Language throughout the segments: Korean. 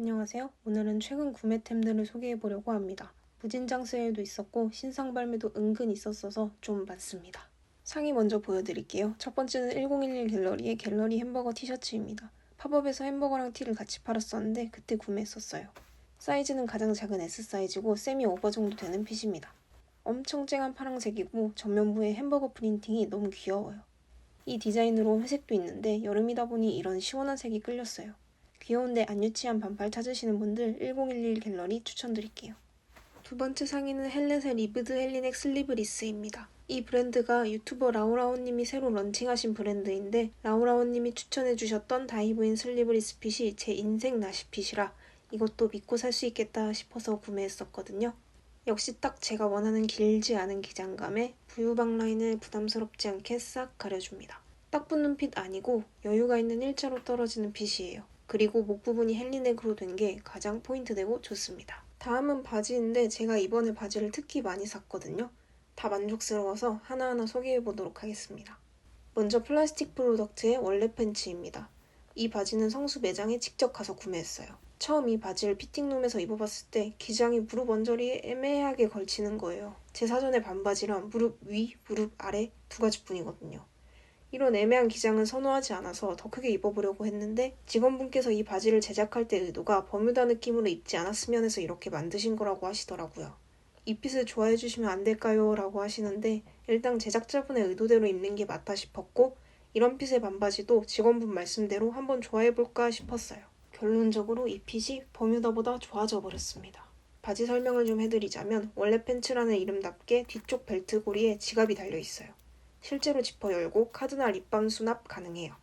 안녕하세요. 오늘은 최근 구매템들을 소개해 보려고 합니다. 무진장 세일도 있었고 신상 발매도 은근 있었어서 좀 많습니다. 상의 먼저 보여드릴게요. 첫 번째는 1011 갤러리의 갤러리 햄버거 티셔츠입니다. 팝업에서 햄버거랑 티를 같이 팔았었는데 그때 구매했었어요. 사이즈는 가장 작은 S 사이즈고 세미 오버 정도 되는 핏입니다. 엄청 쨍한 파랑색이고 전면부에 햄버거 프린팅이 너무 귀여워요. 이 디자인으로 회색도 있는데 여름이다 보니 이런 시원한 색이 끌렸어요. 귀여운데 안 유치한 반팔 찾으시는 분들 1011 갤러리 추천드릴게요. 두 번째 상의는 헬렛의 리브드 헬리넥 슬리브리스입니다. 이 브랜드가 유튜버 라우라오님이 새로 런칭하신 브랜드인데 라우라오님이 추천해주셨던 다이브인 슬리브리스 핏이 제 인생 나시핏이라 이것도 믿고 살 수 있겠다 싶어서 구매했었거든요. 역시 딱 제가 원하는 길지 않은 기장감에 부유방 라인을 부담스럽지 않게 싹 가려줍니다. 딱 붙는 핏 아니고 여유가 있는 일자로 떨어지는 핏이에요. 그리고 목 부분이 헬리넥으로 된 게 가장 포인트되고 좋습니다. 다음은 바지인데 제가 이번에 바지를 특히 많이 샀거든요. 다 만족스러워서 하나하나 소개해 보도록 하겠습니다. 먼저 플라스틱 프로덕트의 원래 팬츠입니다. 이 바지는 성수 매장에 직접 가서 구매했어요. 처음 이 바지를 피팅룸에서 입어봤을 때 기장이 무릎 언저리에 애매하게 걸치는 거예요. 제 사전에 반바지랑 무릎 위, 무릎 아래 두 가지 뿐이거든요. 이런 애매한 기장은 선호하지 않아서 더 크게 입어보려고 했는데 직원분께서 이 바지를 제작할 때 의도가 버뮤다 느낌으로 입지 않았으면 해서 이렇게 만드신 거라고 하시더라고요. 이 핏을 좋아해 주시면 안 될까요? 라고 하시는데 일단 제작자분의 의도대로 입는 게 맞다 싶었고 이런 핏의 반바지도 직원분 말씀대로 한번 좋아해 볼까 싶었어요. 결론적으로 이 핏이 버뮤다보다 좋아져 버렸습니다. 바지 설명을 좀 해드리자면 원래 팬츠라는 이름답게 뒤쪽 벨트 고리에 지갑이 달려 있어요. 실제로 지퍼 열고 카드나 립밤 수납 가능해요.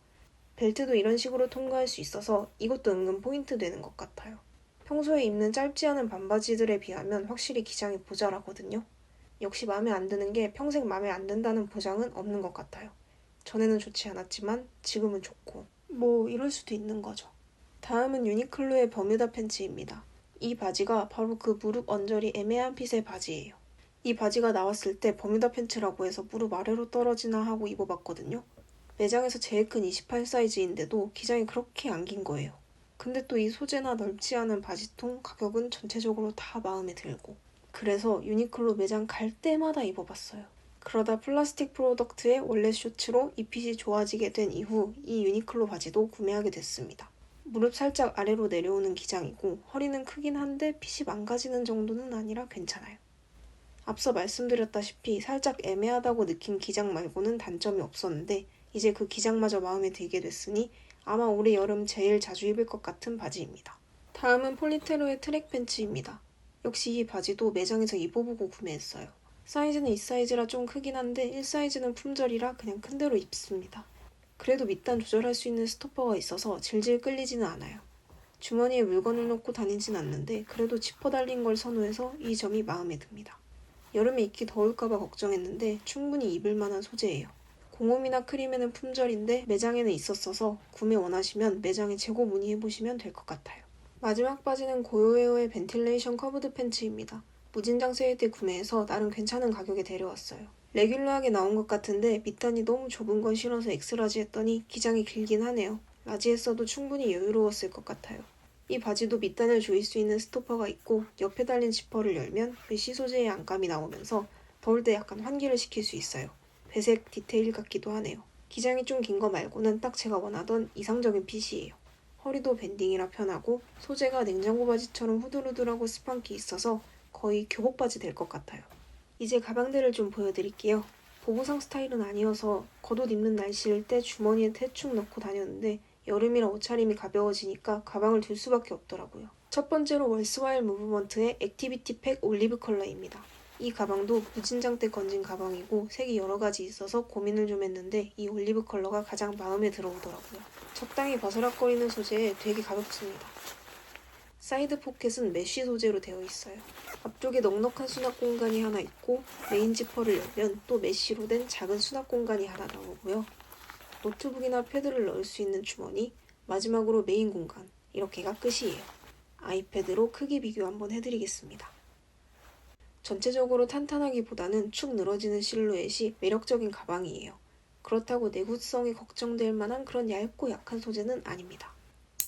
벨트도 이런 식으로 통과할 수 있어서 이것도 은근 포인트 되는 것 같아요. 평소에 입는 짧지 않은 반바지들에 비하면 확실히 기장이 모자라거든요. 역시 마음에 안 드는 게 평생 마음에 안 든다는 보장은 없는 것 같아요. 전에는 좋지 않았지만 지금은 좋고 뭐 이럴 수도 있는 거죠. 다음은 유니클로의 버뮤다 팬츠입니다. 이 바지가 바로 그 무릎 언저리 애매한 핏의 바지예요. 이 바지가 나왔을 때 버뮤다 팬츠라고 해서 무릎 아래로 떨어지나 하고 입어봤거든요. 매장에서 제일 큰 28 사이즈인데도 기장이 그렇게 안 긴 거예요. 근데 또 이 소재나 넓지 않은 바지통 가격은 전체적으로 다 마음에 들고 그래서 유니클로 매장 갈 때마다 입어봤어요. 그러다 플라스틱 프로덕트의 원래 쇼츠로 이 핏이 좋아지게 된 이후 이 유니클로 바지도 구매하게 됐습니다. 무릎 살짝 아래로 내려오는 기장이고 허리는 크긴 한데 핏이 망가지는 정도는 아니라 괜찮아요. 앞서 말씀드렸다시피 살짝 애매하다고 느낀 기장 말고는 단점이 없었는데 이제 그 기장마저 마음에 들게 됐으니 아마 올해 여름 제일 자주 입을 것 같은 바지입니다. 다음은 폴리테로의 트랙 팬츠입니다. 역시 이 바지도 매장에서 입어보고 구매했어요. 사이즈는 2사이즈라 좀 크긴 한데 1사이즈는 품절이라 그냥 큰 대로 입습니다. 그래도 밑단 조절할 수 있는 스토퍼가 있어서 질질 끌리지는 않아요. 주머니에 물건을 넣고 다니진 않는데 그래도 지퍼 달린 걸 선호해서 이 점이 마음에 듭니다. 여름에 입기 더울까봐 걱정했는데 충분히 입을 만한 소재예요. 공홈이나 크림에는 품절인데 매장에는 있었어서 구매 원하시면 매장에 재고 문의해보시면 될 것 같아요. 마지막 바지는 고요웨어의 벤틸레이션 커브드 팬츠입니다. 무진장 세일 때 구매해서 나름 괜찮은 가격에 데려왔어요. 레귤러하게 나온 것 같은데 밑단이 너무 좁은 건 싫어서 엑스라지 했더니 기장이 길긴 하네요. 라지 했어도 충분히 여유로웠을 것 같아요. 이 바지도 밑단을 조일 수 있는 스토퍼가 있고 옆에 달린 지퍼를 열면 메쉬 소재의 안감이 나오면서 더울 때 약간 환기를 시킬 수 있어요. 배색 디테일 같기도 하네요. 기장이 좀 긴 거 말고는 딱 제가 원하던 이상적인 핏이에요. 허리도 밴딩이라 편하고 소재가 냉장고 바지처럼 후들후들하고 스판 기 있어서 거의 교복 바지 될 것 같아요. 이제 가방들을 좀 보여드릴게요. 보부상 스타일은 아니어서 겉옷 입는 날씨일 때 주머니에 대충 넣고 다녔는데 여름이라 옷차림이 가벼워지니까 가방을 들 수밖에 없더라고요. 첫 번째로 월스와일 무브먼트의 액티비티 팩 올리브 컬러입니다. 이 가방도 무진장 때 건진 가방이고 색이 여러 가지 있어서 고민을 좀 했는데 이 올리브 컬러가 가장 마음에 들어오더라고요. 적당히 바스락거리는 소재에 되게 가볍습니다. 사이드 포켓은 메쉬 소재로 되어 있어요. 앞쪽에 넉넉한 수납 공간이 하나 있고 메인 지퍼를 열면 또 메쉬로 된 작은 수납 공간이 하나 나오고요. 노트북이나 패드를 넣을 수 있는 주머니, 마지막으로 메인 공간, 이렇게가 끝이에요. 아이패드로 크기 비교 한번 해드리겠습니다. 전체적으로 탄탄하기보다는 축 늘어지는 실루엣이 매력적인 가방이에요. 그렇다고 내구성이 걱정될 만한 그런 얇고 약한 소재는 아닙니다.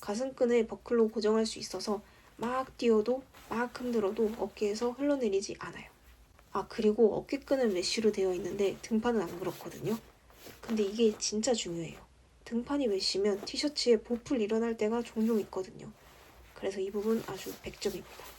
가슴끈을 버클로 고정할 수 있어서 막 뛰어도 막 흔들어도 어깨에서 흘러내리지 않아요. 아 그리고 어깨끈은 메쉬로 되어 있는데 등판은 안 그렇거든요. 근데 이게 진짜 중요해요. 등판이 메쉬면 티셔츠에 보풀 일어날 때가 종종 있거든요. 그래서 이 부분 아주 100점입니다.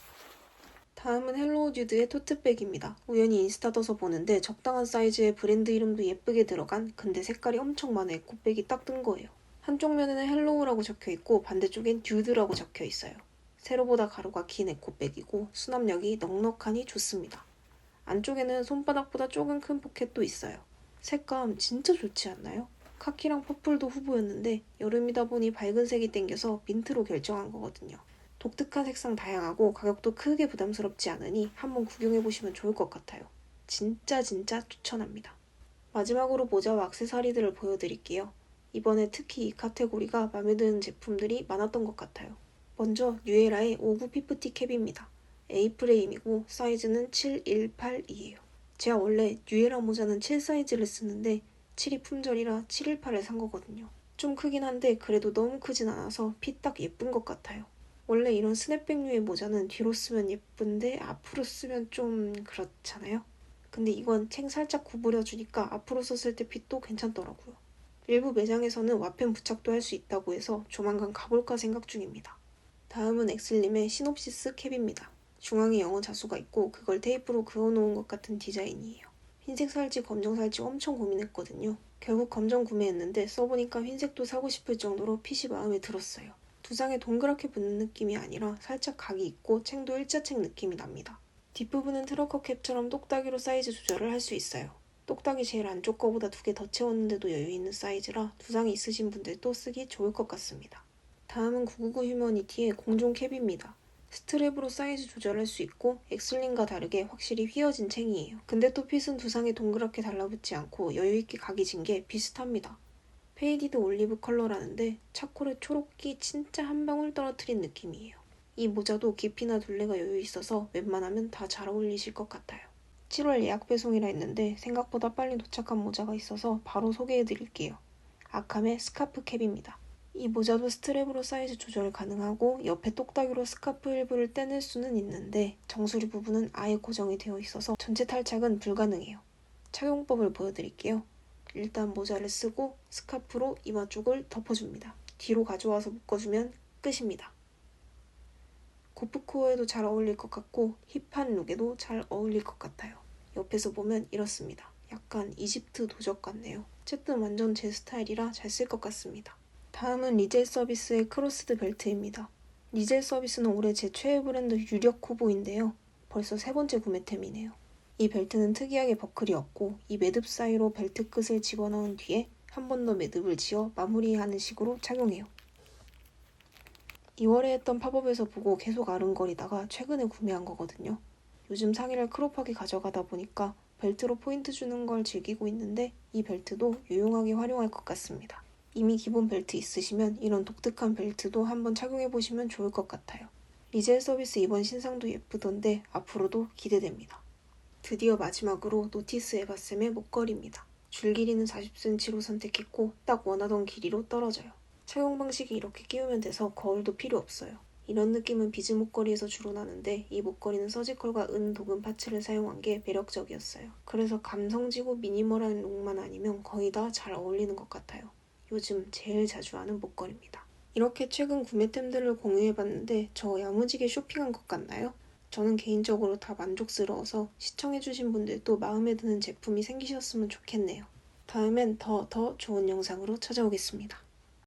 다음은 헬로우듀드의 토트백입니다. 우연히 인스타 떠서 보는데 적당한 사이즈의 브랜드 이름도 예쁘게 들어간 근데 색깔이 엄청 많은 에코백이 딱 뜬 거예요. 한쪽 면에는 헬로우라고 적혀 있고 반대쪽엔 듀드라고 적혀 있어요. 세로보다 가로가 긴 에코백이고 수납력이 넉넉하니 좋습니다. 안쪽에는 손바닥보다 조금 큰 포켓도 있어요. 색감 진짜 좋지 않나요? 카키랑 퍼플도 후보였는데 여름이다 보니 밝은 색이 땡겨서 민트로 결정한 거거든요. 독특한 색상 다양하고 가격도 크게 부담스럽지 않으니 한번 구경해보시면 좋을 것 같아요. 진짜 진짜 추천합니다. 마지막으로 모자와 액세서리들을 보여드릴게요. 이번에 특히 이 카테고리가 마음에 드는 제품들이 많았던 것 같아요. 먼저 뉴에라의 59 피프티 캡입니다. A 프레임이고 사이즈는 718이에요. 제가 원래 뉴에라 모자는 7 사이즈를 쓰는데 7이 품절이라 718을 산 거거든요. 좀 크긴 한데 그래도 너무 크진 않아서 핏 딱 예쁜 것 같아요. 원래 이런 스냅백류의 모자는 뒤로 쓰면 예쁜데 앞으로 쓰면 좀 그렇잖아요. 근데 이건 챙 살짝 구부려주니까 앞으로 썼을 때 핏도 괜찮더라고요. 일부 매장에서는 와펜 부착도 할 수 있다고 해서 조만간 가볼까 생각 중입니다. 다음은 엑슬림의 시놉시스 캡입니다. 중앙에 영어 자수가 있고 그걸 테이프로 그어놓은 것 같은 디자인이에요. 흰색 살지 검정 살지 엄청 고민했거든요. 결국 검정 구매했는데 써보니까 흰색도 사고 싶을 정도로 핏이 마음에 들었어요. 두상에 동그랗게 붙는 느낌이 아니라 살짝 각이 있고 챙도 일자챙 느낌이 납니다. 뒷부분은 트러커 캡처럼 똑딱이로 사이즈 조절을 할 수 있어요. 똑딱이 제일 안쪽 거보다 두 개 더 채웠는데도 여유 있는 사이즈라 두상이 있으신 분들도 쓰기 좋을 것 같습니다. 다음은 999 휴머니티의 공종 캡입니다. 스트랩으로 사이즈 조절할 수 있고 엑슬린과 다르게 확실히 휘어진 챙이에요. 근데 또 핏은 두상에 동그랗게 달라붙지 않고 여유있게 각이 진 게 비슷합니다. 페이디드 올리브 컬러라는데 차콜의 초록기 진짜 한 방울 떨어뜨린 느낌이에요. 이 모자도 깊이나 둘레가 여유 있어서 웬만하면 다 잘 어울리실 것 같아요. 7월 예약 배송이라 했는데 생각보다 빨리 도착한 모자가 있어서 바로 소개해 드릴게요. 아캄의 스카프 캡입니다. 이 모자도 스트랩으로 사이즈 조절 가능하고 옆에 똑딱이로 스카프 일부를 떼낼 수는 있는데 정수리 부분은 아예 고정이 되어 있어서 전체 탈착은 불가능해요. 착용법을 보여드릴게요. 일단 모자를 쓰고 스카프로 이마 쪽을 덮어줍니다. 뒤로 가져와서 묶어주면 끝입니다. 고프코어에도 잘 어울릴 것 같고 힙한 룩에도 잘 어울릴 것 같아요. 옆에서 보면 이렇습니다. 약간 이집트 도적 같네요. 어쨌든 완전 제 스타일이라 잘 쓸 것 같습니다. 다음은 리젤 서비스의 크로스드 벨트입니다. 리젤 서비스는 올해 제 최애 브랜드 유력 후보인데요. 벌써 세 번째 구매템이네요. 이 벨트는 특이하게 버클이 없고 이 매듭 사이로 벨트 끝을 집어넣은 뒤에 한 번 더 매듭을 지어 마무리하는 식으로 착용해요. 2월에 했던 팝업에서 보고 계속 아른거리다가 최근에 구매한 거거든요. 요즘 상의를 크롭하게 가져가다 보니까 벨트로 포인트 주는 걸 즐기고 있는데 이 벨트도 유용하게 활용할 것 같습니다. 이미 기본 벨트 있으시면 이런 독특한 벨트도 한번 착용해 보시면 좋을 것 같아요. 리젤 서비스 이번 신상도 예쁘던데 앞으로도 기대됩니다. 드디어 마지막으로 노티스 에바쌤의 목걸이입니다. 줄 길이는 40cm로 선택했고 딱 원하던 길이로 떨어져요. 착용 방식이 이렇게 끼우면 돼서 거울도 필요 없어요. 이런 느낌은 비즈 목걸이에서 주로 나는데 이 목걸이는 서지컬과 은 도금 파츠를 사용한 게 매력적이었어요. 그래서 감성지고 미니멀한 룩만 아니면 거의 다 잘 어울리는 것 같아요. 요즘 제일 자주 하는 목걸이입니다. 이렇게 최근 구매템들을 공유해봤는데 저 야무지게 쇼핑한 것 같나요? 저는 개인적으로 다 만족스러워서 시청해주신 분들도 마음에 드는 제품이 생기셨으면 좋겠네요. 다음엔 더 더 좋은 영상으로 찾아오겠습니다.